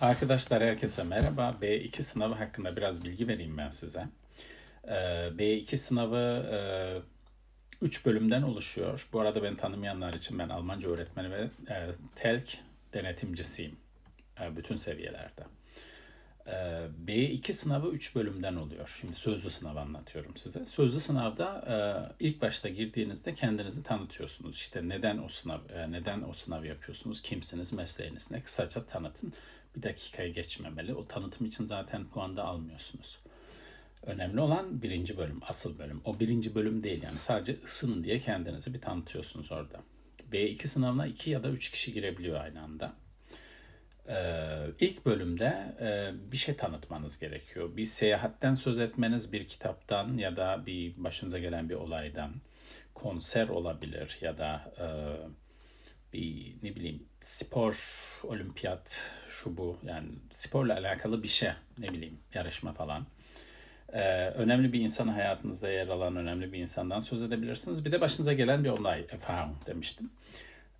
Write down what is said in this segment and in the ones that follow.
Arkadaşlar herkese merhaba. B2 sınavı hakkında biraz bilgi vereyim ben size. Ee, B2 sınavı 3 bölümden oluşuyor. Bu arada beni tanımayanlar için ben Almanca öğretmeni ve e, TELK denetimcisiyim. E, bütün seviyelerde. E, B2 sınavı 3 bölümden oluyor. Şimdi sözlü sınav anlatıyorum size. Sözlü sınavda e, ilk başta girdiğinizde kendinizi tanıtıyorsunuz. İşte neden o sınav e, neden o sınav yapıyorsunuz? Kimsiniz? Mesleğiniz ne? Kısaca tanıtın. Bir dakikaya geçmemeli. O tanıtım için zaten puan da almıyorsunuz. Önemli olan birinci bölüm, asıl bölüm. O birinci bölüm değil yani sadece ısının diye kendinizi bir tanıtıyorsunuz orada. B2 sınavına 2 ya da 3 kişi girebiliyor aynı anda. Ee, ilk bölümde e, bir şey tanıtmanız gerekiyor. Bir seyahatten söz etmeniz, bir kitaptan ya da bir başınıza gelen bir olaydan. Konser olabilir ya da e, bir ne bileyim spor, olimpiyat, şu bu yani sporla alakalı bir şey ne bileyim yarışma falan. Ee, önemli bir insan hayatınızda yer alan önemli bir insandan söz edebilirsiniz. Bir de başınıza gelen bir olay, efendim demiştim.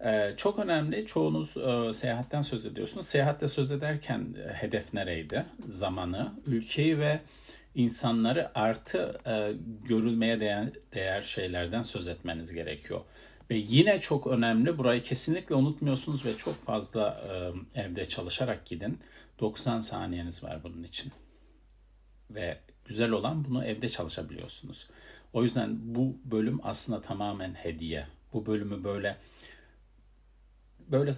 Ee, çok önemli. Çoğunuz e, seyahatten söz ediyorsunuz. Seyahatte söz ederken e, hedef nereydi? Zamanı, ülkeyi ve insanları artı e, görülmeye değer, değer şeylerden söz etmeniz gerekiyor. Ve yine çok önemli, burayı kesinlikle unutmuyorsunuz ve çok fazla e, evde çalışarak gidin. 90 saniyeniz var bunun için. Ve güzel olan bunu evde çalışabiliyorsunuz. O yüzden bu bölüm aslında tamamen hediye. Bu bölümü böyle böyle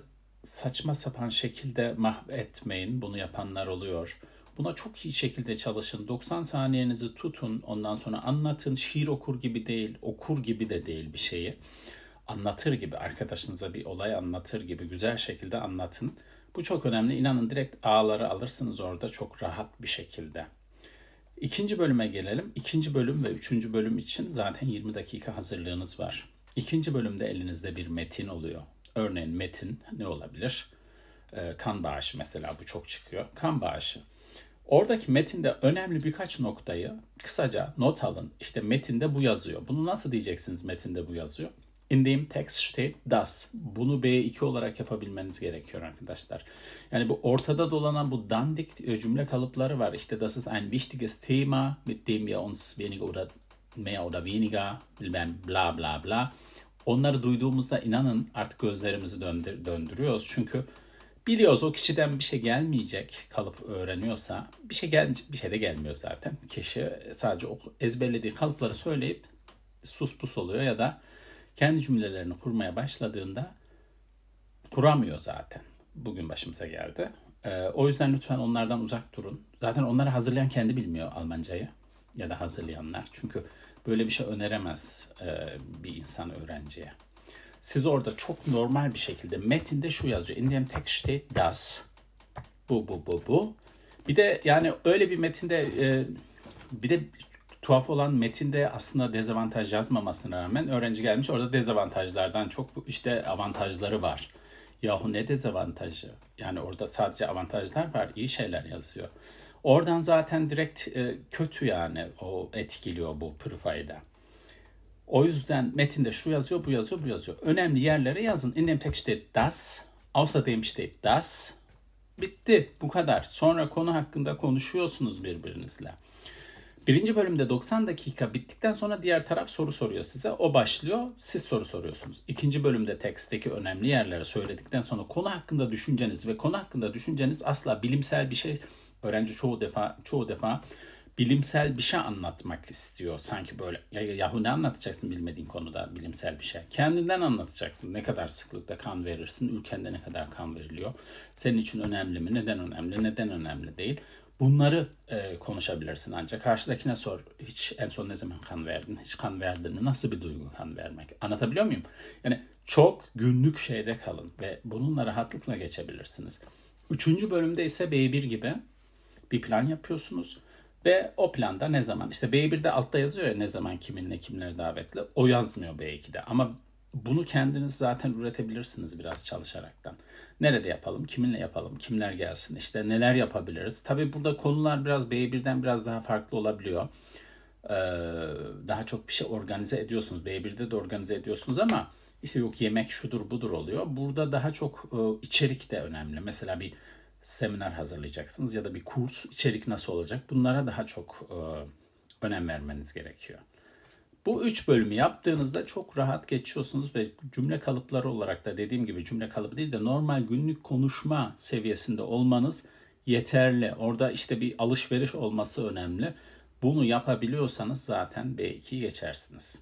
saçma sapan şekilde mahvetmeyin. Bunu yapanlar oluyor. Buna çok iyi şekilde çalışın. 90 saniyenizi tutun. Ondan sonra anlatın. Şiir okur gibi değil, okur gibi de değil bir şeyi. Anlatır gibi, arkadaşınıza bir olay anlatır gibi güzel şekilde anlatın. Bu çok önemli. İnanın direkt ağları alırsınız orada çok rahat bir şekilde. İkinci bölüme gelelim. İkinci bölüm ve üçüncü bölüm için zaten 20 dakika hazırlığınız var. İkinci bölümde elinizde bir metin oluyor. Örneğin metin ne olabilir? Ee, kan bağışı mesela bu çok çıkıyor. Kan bağışı. Oradaki metinde önemli birkaç noktayı kısaca not alın. İşte metinde bu yazıyor. Bunu nasıl diyeceksiniz metinde bu yazıyor? In dem Text steht das. Bunu B2 olarak yapabilmeniz gerekiyor arkadaşlar. Yani bu ortada dolanan bu dandik e, cümle kalıpları var. İşte das ist ein wichtiges Thema, mit dem wir uns weniger oder mehr oder weniger bilmem bla bla bla. Onları duyduğumuzda inanın artık gözlerimizi döndür, döndürüyoruz. Çünkü biliyoruz o kişiden bir şey gelmeyecek kalıp öğreniyorsa bir şey gel bir şey de gelmiyor zaten. Kişi sadece o ezberlediği kalıpları söyleyip sus pus oluyor ya da kendi cümlelerini kurmaya başladığında kuramıyor zaten. Bugün başımıza geldi. Ee, o yüzden lütfen onlardan uzak durun. Zaten onları hazırlayan kendi bilmiyor Almancayı ya da hazırlayanlar. Çünkü böyle bir şey öneremez e, bir insan öğrenciye. Siz orada çok normal bir şekilde metinde şu yazıyor. In dem Text steht das. Bu, bu, bu, bu. Bir de yani öyle bir metinde e, bir de tuhaf olan metinde aslında dezavantaj yazmamasına rağmen öğrenci gelmiş orada dezavantajlardan çok işte avantajları var. Yahu ne dezavantajı? Yani orada sadece avantajlar var, iyi şeyler yazıyor. Oradan zaten direkt e, kötü yani o etkiliyor bu profilde. O yüzden metinde şu yazıyor, bu yazıyor, bu yazıyor. Önemli yerlere yazın. In dem Text das, außerdem steht das. Bitti, bu kadar. Sonra konu hakkında konuşuyorsunuz birbirinizle. Birinci bölümde 90 dakika bittikten sonra diğer taraf soru soruyor size. O başlıyor, siz soru soruyorsunuz. İkinci bölümde tekstteki önemli yerleri söyledikten sonra konu hakkında düşünceniz ve konu hakkında düşünceniz asla bilimsel bir şey öğrenci çoğu defa çoğu defa bilimsel bir şey anlatmak istiyor. Sanki böyle ya, yahu ne anlatacaksın bilmediğin konuda bilimsel bir şey. Kendinden anlatacaksın. Ne kadar sıklıkta kan verirsin, ülkende ne kadar kan veriliyor. Senin için önemli mi? Neden önemli? Neden önemli değil? Bunları e, konuşabilirsin ancak karşıdakine sor. Hiç en son ne zaman kan verdin? Hiç kan verdin mi? Nasıl bir duygu kan vermek? Anlatabiliyor muyum? Yani çok günlük şeyde kalın ve bununla rahatlıkla geçebilirsiniz. Üçüncü bölümde ise B1 gibi bir plan yapıyorsunuz ve o planda ne zaman işte B1'de altta yazıyor ya ne zaman kiminle kimleri davetli o yazmıyor B2'de ama bunu kendiniz zaten üretebilirsiniz biraz çalışaraktan. Nerede yapalım, kiminle yapalım, kimler gelsin, işte neler yapabiliriz. Tabi burada konular biraz B1'den biraz daha farklı olabiliyor. Ee, daha çok bir şey organize ediyorsunuz. B1'de de organize ediyorsunuz ama işte yok yemek şudur budur oluyor. Burada daha çok e, içerik de önemli. Mesela bir seminer hazırlayacaksınız ya da bir kurs içerik nasıl olacak bunlara daha çok e, önem vermeniz gerekiyor. Bu üç bölümü yaptığınızda çok rahat geçiyorsunuz ve cümle kalıpları olarak da dediğim gibi cümle kalıbı değil de normal günlük konuşma seviyesinde olmanız yeterli. Orada işte bir alışveriş olması önemli. Bunu yapabiliyorsanız zaten B2'yi geçersiniz.